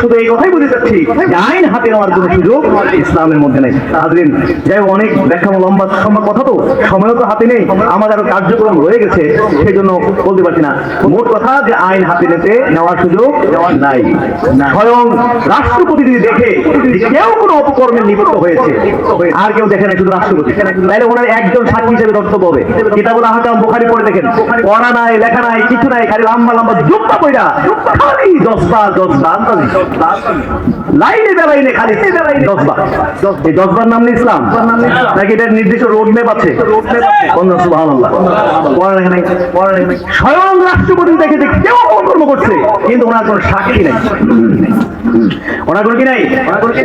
শুধু এই কথাই যাচ্ছি আইন হাতে নেওয়ার কোনো সুযোগ ইসলামের মধ্যে নেই। যাই অনেক লম্বা সম্ভব কথা তো, সময়ও তো হাতে নেই, আমাদের আরও কার্যক্রম রয়ে গেছে সেই জন্য বলতে পারছি না। মোট কথা যে আইন হাতে নিতে নেওয়ার সুযোগ নাই। স্বয়ং রাষ্ট্রপতি যদি দেখে কেউ কোনো অপকর্মে লিপ্ত হয়েছে, আর কেউ দেখে না শুধু রাষ্ট্রপতি। তাইলে ওনার একজন সাক্ষী হিসেবে ধরতে হবে। কিতাবুল আহকাম বোখারি পড়ে দেখেন, পড়া নাই, লেখা নাই, কিছু নাই, খালি লম্বা লম্বা যুক্তা পয়রা খালি দশটা দশটা লাইনে বেলাইনে, খালি দশবার। এই দশবার নাম ইসলাম? নাকি এটার নির্দিষ্ট রোড আছে? স্বয়ং রাষ্ট্রপতি দেখে যে কেউ করছে, কিন্তু ওনার সাক্ষী ওনার কি নাই?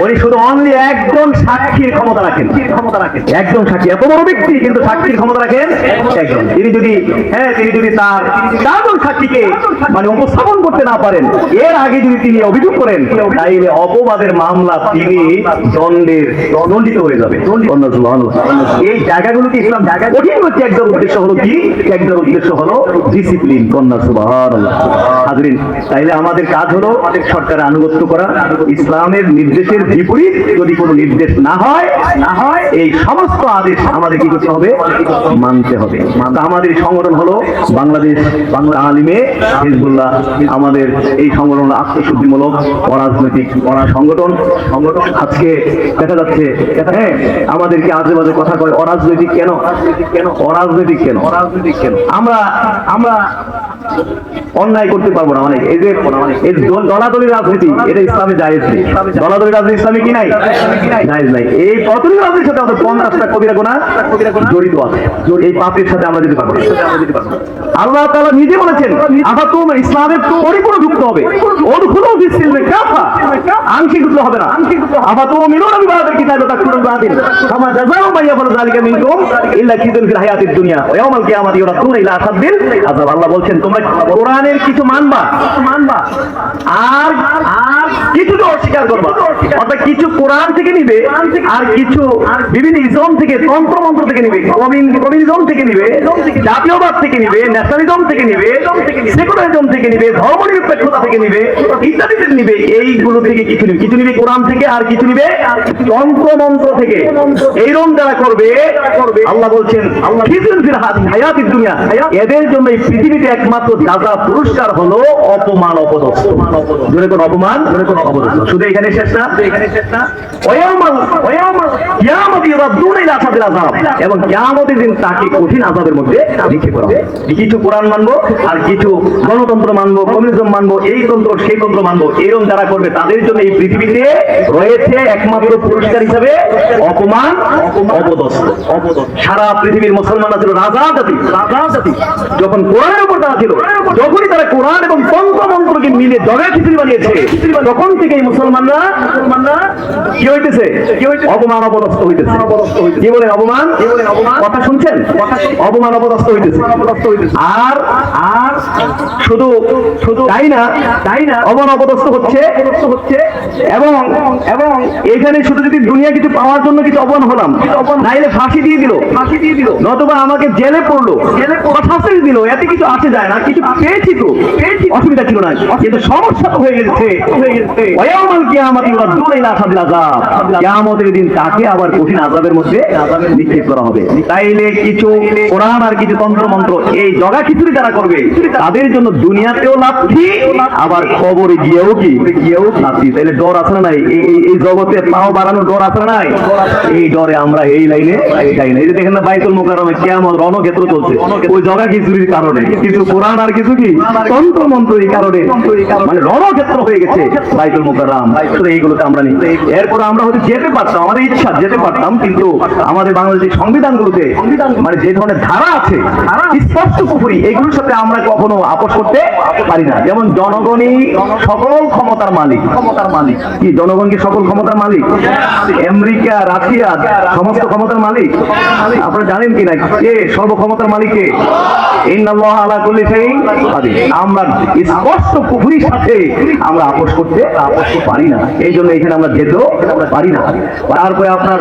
উনি শুধু অনলি একজন সাক্ষীর ক্ষমতা রাখেন। ক্ষমতা রাখেন একজন সাক্ষী, এত বড় ব্যক্তি, কিন্তু সাক্ষীর ক্ষমতা রাখেন একজন। তিনি যদি হ্যাঁ তিনি যদি তার চারজন সাক্ষীকে মানে উপস্থাপন করতে না পারেন, এর আগে যদি তিনি অভিযোগ করেন, তাইলে অপবাদের মামলা তিনি দণ্ডের দণ্ডিত হয়ে যাবে। এই জায়গাগুলোকে ইসলাম জায়গা কঠিন হচ্ছে। একজন উদ্দেশ্য হলো কি? একজন উদ্দেশ্য হলো ডিসিপ্লিন কন্যা সুবাহ তাইলে আমাদের কাজ হলো আমাদের সরকারের আনুগত্য করা। ইসলামের নির্দেশের বিপরীত যদি কোনো নির্দেশ না হয় না হয়, এই সমস্ত আদেশ আমাদের কি করতে হবে? মানতে হবে। আমাদের সংগঠন হলো বাংলাদেশ বাংলা আলিমে। হিজবুল্লাহ, আমাদের এই সংগঠন আত্মশুদ্ধিমূলক। অরাজনৈতিক, অরা সংগঠন সংগঠন আজকে দেখা যাচ্ছে হ্যাঁ আমাদেরকে আজে বাজে কথা কয়, অরাজনৈতিক কেন? কেন অরাজনৈতিক কেন? অরাজনৈতিক কেন? আমরা আমরা অন্যায় করতে পারব না অনেক এই যে, এই দলাদলি রাজনীতি, এটা ইসলামে জায়েজ নেই। দলাদলি রাজনীতি ইসলামে কি নাই? জায়েজ নাই। এই পতনি রাজনীতির সাথে আমাদের পঞ্চাশটা কবিরা গোনা জড়িত আছে। এই পাপের সাথে আমরা যেতে পারব আল্লাহ তাআলা নিজে বলেছেন আবার তোমরা ইসলামের পরিপূর্ণ যুক্ত হবে। ওদখুলু ফিসসিলমে কাফা হবে না। আবার তো মিনুনা বিবাদের কিতাবে তাকফুরুন বাদিন কামা জাযাউ ইয়াফআলু যালিকা মিনকুম ইল্লা কিদুন ফিল হায়াতিদ দুনিয়া ওয়া ইয়াউমাল কিয়ামাতি ইউরাদুনা ইলা আসাদ্দিল আযাব। আল্লাহ বলছেন তোমরা কোরআনের কিছু মানবা? মানবা। আর আর অস্বীকার করবা। অর্থাৎ কিছু কোরআন থেকে নিবে আর কিছু বিভিন্ন থেকে তন্ত্র মন্ত্র থেকে নিবে কমিউনিজম থেকে নিবে, জাতীয়বাদ থেকে নিবে ন্যাশনালিজম থেকে নিবে সেকুলারিজম থেকে নিবে ধর্ম নিরপেক্ষতা থেকে নিবে, ইত্যাদি থেকে নিবে, এইগুলো থেকে কিছু নিবে। কিছু নিবে কোরআন থেকে আর কিছু নিবে তন্ত্র মন্ত্র থেকে। এইরকম যারা করবে, আল্লাহ বলছেন হায়াতির দুনিয়া। এদের জন্য এই পৃথিবীতে একমাত্র দাদা পুরস্কার হলো অপমান, অপদস্থ। অপমান। কোন শুধু এখানে শেষ না এখানে শেষ না ওয়ায়ামাল ওয়ায়ামাল কিয়ামত ইরাদুনা ইলা আযাব। এবং কিয়ামতের দিন তাকে কঠিন আযাবের মধ্যে লিখে করা কিছু কোরআন মানবো আর কিছু গণতন্ত্র মানবো, কমিউনিজম মানবো, এই তন্ত্র, সেই তন্ত্র মানবো। এরকম যারা করবে, তাদের জন্য এই পৃথিবীতে রয়েছে একমাত্র পুরস্কার হিসাবে অপমান, অপদস্থ। সারা পৃথিবীর মুসলমানরা ছিল রাজা জাতি রাজা জাতি। যখন কোরআনের উপর তারা ছিল, যখনই তারা কোরআন এবং তন্ত্র মন্ত্রকে মিলে জগা খিচুড়ি বানিয়েছে, তখন থেকে মুসলমানরা মুসলমানরা কি হইতেছে? কি অপমান, অপদস্থ। হইতেছে। কি অপমান? কথা শুনছেন? অপমান অপদস্থ হইতেছে। আর আর শুধু শুধু তাই না? তাই না? অপমান অপদস্থ হচ্ছে। হচ্ছে। এবং এবং এখানে শুধু যদি দুনিয়া কিছু পাওয়ার জন্য কিছু অপমান হলাম নাইলে ফাঁসি দিয়ে দিল। ফাঁসি দিয়ে দিল। নতুবা আমাকে জেলে পড়ল। জেলে শাস্তি দিল। এতে কিছু আসে যায় না কিছু পেয়েছি তো। পেয়েছি অসুবিধা ছিল না। কিন্তু সমস্যা তো হয়ে গেছে। হয়ে গেছে। কিয়ামত কিয়ামতের দিন তাকে আবার কঠিন আযাবের মধ্যে নিক্ষেপ করা হবে। তাইলে কিছু কোরআন আর কিছু তন্ত্র মন্ত্র এই জগা খিচুড়ি যারা করবে, তাদের জন্য দুনিয়াতেও লাভছি আবার খবরে গিয়েও কি? গিয়েও লাভছি তাইলে ডর আছে না নাই? এই এই- জগতে পাও বাড়ানোর ডর আছে নাই? এই ডরে আমরা এই লাইনে যাই না। এই যে দেখেন না বাইতুল মোকারমে কেমন রণক্ষেত্র চলছে। ওই জগা খিচুড়ির কারণে। কিছু কোরআন আর কিছু কি? তন্ত্র মন্ত্র এই কারণে। মানে রণক্ষেত্র হয়ে গেছে বাইতুল মোকাররম। তো এইগুলোতে আমরা নেই। এরপর আমরা হয়তো যেতে পারতাম। আমাদের ইচ্ছা যেতে পারতাম, কিন্তু আমাদের বাংলাদেশের সংবিধানগুলোতে মানে যে ধরনের ধারা আছে, স্পষ্ট পুকুরি, এগুলোর সাথে আমরা কখনো আপোষ করতে পারি না। যেমন জনগণই সকল ক্ষমতার মালিক। ক্ষমতার মালিক কি, জনগণ কি সকল ক্ষমতার মালিক? আমেরিকা, রাশিয়া, সমস্ত ক্ষমতার মালিক? আপনারা জানেন কি না কে সর্বক্ষমতার মালিক কে। আমরা স্পষ্ট পুকুরির সাথে আমরা আপোষ করতে, আপোষ পারি না। এই জন্য এখানে আমরা যেতেও পারি না। তারপরে আপনার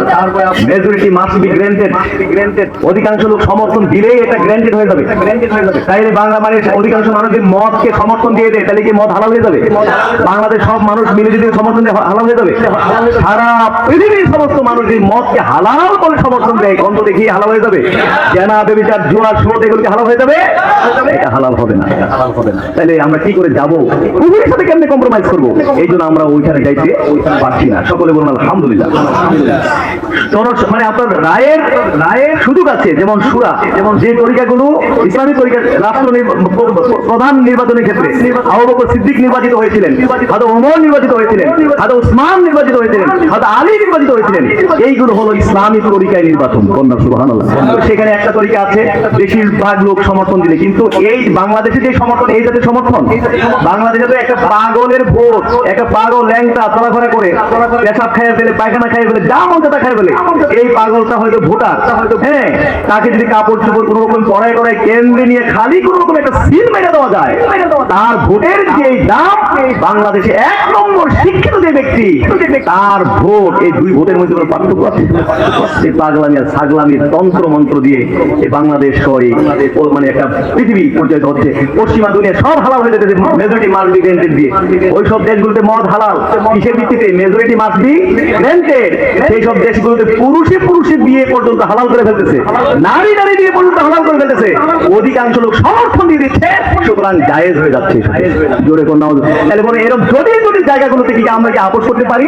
majority must be granted granted অধিকাংশ লোক সমর্থন দিলেই এটা গ্রেন্টেড হয়ে যাবে। গ্রেন্টেড হয়ে যাবে। তাইলে বাংলা মানুষ অধিকাংশ মানুষ যদি মদকে সমর্থন দিয়ে দেয় তাহলে কি মদ হালাল হয়ে যাবে? বাংলাদেশ সব মানুষ মিলে যদি সমর্থন দেয় হালাল হয়ে যাবে? সারা পৃথিবীর সমস্ত মানুষ যদি মদকে হালাল বলে সমর্থন দেয় গন্ধ দেখিয়ে হালাল হয়ে যাবে। জেনা বেবিচার জোয়ার সুদ এগুলোকে হালাল হয়ে যাবে? এটা হালাল হবে না হালাল হবে না। তাহলে আমরা কি করে যাব? সাথে কেমনে কম্প্রোমাইজ করব? এই জন্য আমরা ওইখানে যাইতে পারছি না। সকলে বলুন আলহামদুলিল্লাহ। মানে আপনার রায়ের রায়ের সুযোগ আছে, যেমন সুরা, যেমন যে তরিকাগুলো ইসলামী তরিকা রাষ্ট্র প্রধান নির্বাচনের ক্ষেত্রে সিদ্দিক নির্বাচিত হয়েছিলেন, হাদা ওমর নির্বাচিত হয়েছিলেন, হাদা উসমান নির্বাচিত হয়েছিলেন, হাদা আলী নির্বাচিত হয়েছিলেন, এইগুলো হলো ইসলামী তরিকায় নির্বাচন কন্যা সেখানে একটা তরিকা আছে, বেশিরভাগ লোক সমর্থন দিলে, কিন্তু এই বাংলাদেশে যে সমর্থন, এই জাতীয় সমর্থন, বাংলাদেশে তো একটা পাগলের ভোট একটা পাগল ল্যাংটা চলাফেরা করে, পেশাব খাইয়ে ফেলে, পায়খানা খাইয়ে ফেলে, যা তা খাইয়ে ফেলে এই পাগলটা হয়তো ভোটার। হ্যাঁ তাকে যদি কাপড় চোপড় কোনো রকম পড়ায় করায় কেন্দ্রে নিয়ে খালি কোনো রকম একটা সিল মেরে দেওয়া যায় তার ভোটের যে দাম বাংলাদেশে এক নম্বর শিক্ষিত যে ব্যক্তি তার ভোট এই দুই ভোটের মধ্যে কোনো পার্থক্য আছে? এই পাগলামি আর ছাগলামি তন্ত্র মন্ত্র দিয়ে এই বাংলাদেশ এই মানে একটা পৃথিবী পর্যায়ে হচ্ছে। পশ্চিমা দুনিয়া সব হালাল হয়ে যেতেছে মেজরিটি মাস বি গ্রেন্টেড দিয়ে। ওই সব দেশগুলোতে মদ হালাল। কিসের ভিত্তিতে? মেজরিটি মাস বি গ্রেন্টেড সেই সব দেশগুলোতে পুরুষে পুরুষে বিয়ে পর্যন্ত হালাল করে ফেলতেছে। নারী নারী বিয়ে পর্যন্ত হালাল করে ফেলতেছে। অধিকাংশ লোক সমর্থন দিয়ে দিচ্ছে, সুতরাং জায়েজ হয়ে যাচ্ছে। জোরে কোন তাহলে বলে এরকম যদি যদি জায়গাগুলোতে কি আমরা কি আপোষ করতে পারি?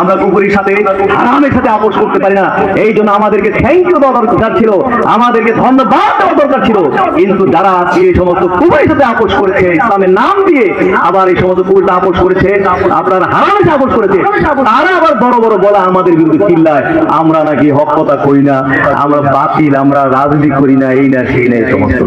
আমরা কুকুরের সাথে, হারামের সাথে আপোষ করতে পারি না। এই জন্য আমাদেরকে থ্যাংক ইউ দেওয়া দরকার ছিল। আমাদেরকে ধন্যবাদ দেওয়া দরকার ছিল। কিন্তু যারা এই সমস্ত কুকুরের সাথে আপোষ করেছে, ইসলামের নাম দিয়ে আবার এই সমস্ত কুকুরটা আপোষ করেছে, আপনার হারামের সাথে আপোষ করেছে, তারা আবার বড় বড় বলা আমাদের বিরুদ্ধে চিল্লায় আমরা নাকি হকতা করি না, আমরা বাতিল, আমরা রাজনীতি করি না, এই না সেই না এই সমস্ত।